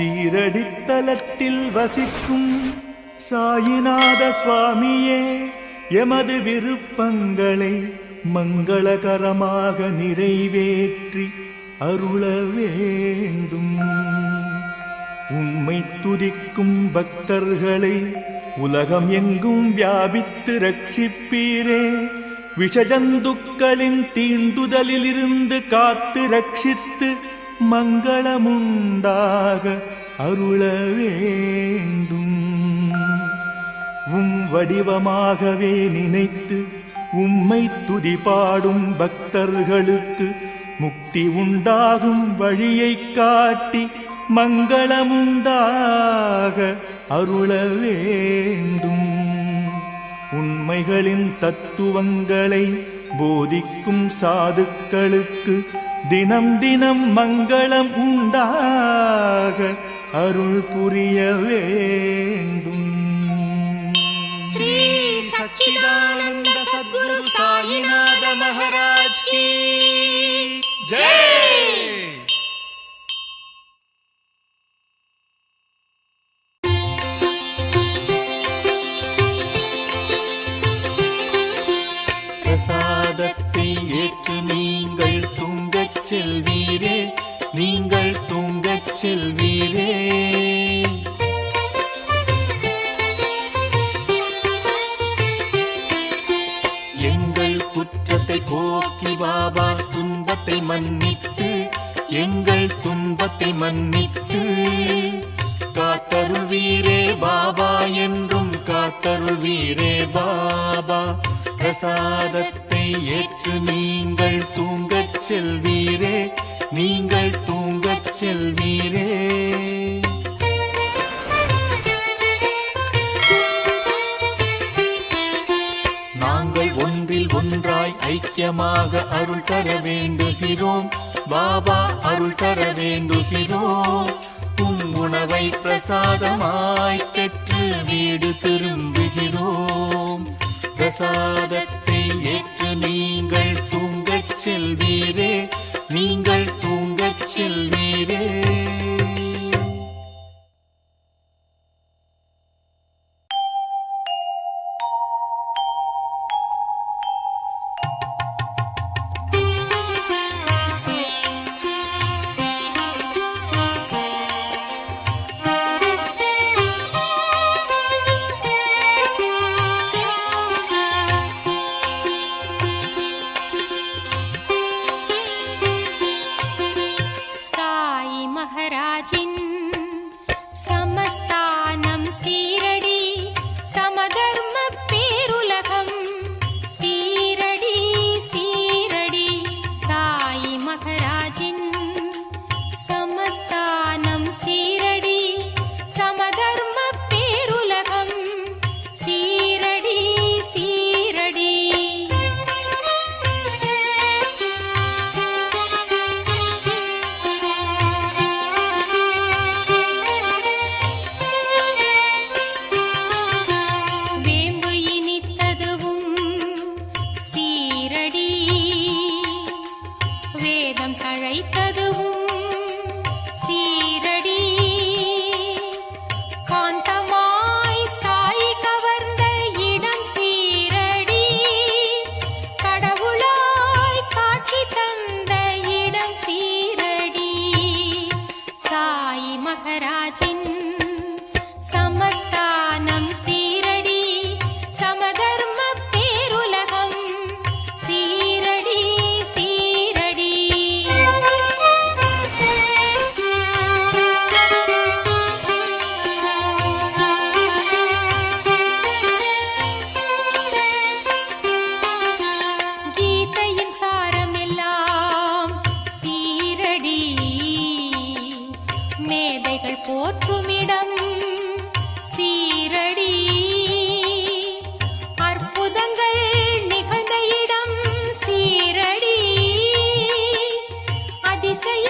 சீரடித்தலத்தில் வசிக்கும் சாயிநாத சுவாமியே எமது விருப்பங்களை மங்களகரமாக நிறைவேற்றி அருள வேண்டும். உண்மை துதிக்கும் பக்தர்களை உலகம் எங்கும் வியாபித்து ரட்சிப்பீரே. விஷஜந்துக்களின் தீண்டுதலிலிருந்து காத்து ரட்சித்து மங்களமுண்டாக அருள வேண்டும். உம் வடிவமாகவே நினைத்து உம்மை துதி பாடும் பக்தர்களுக்கு முக்தி உண்டாகும் வழியை காட்டி மங்களமுண்டாக அருள வேண்டும். உண்மைகளின் தத்துவங்களை போதிக்கும் சாதுக்களுக்கு தினம் தினம் மங்களம் உண்டாக அருள் புரிய வேண்டும். ஸ்ரீ சச்சிதானந்த சத்குரு சாயிநாத மகாராஜ் ஜெய்! எங்கள் துன்பத்தை மன்னித்து காத்தருள் வீரே பாபா என்றும் காத்தருள் வீரே பாபா. பிரசாதத்தை ஏற்று நீங்கள் தூங்க ஒன்றில் ஒன்றாய் ஐக்கியமாக அருள் தர வேண்டுகிறோம். பாபா அருள் தர வேண்டுகிறோம். உம் உணவை பிரசாதமாய் பெற்று வீடு திரும்புகிறோம். பிரசாத புகழ் போற்றுமிடம் சீரடி. அற்புதங்கள் நிகழ்ந்த இடம் சீரடி. அதிசய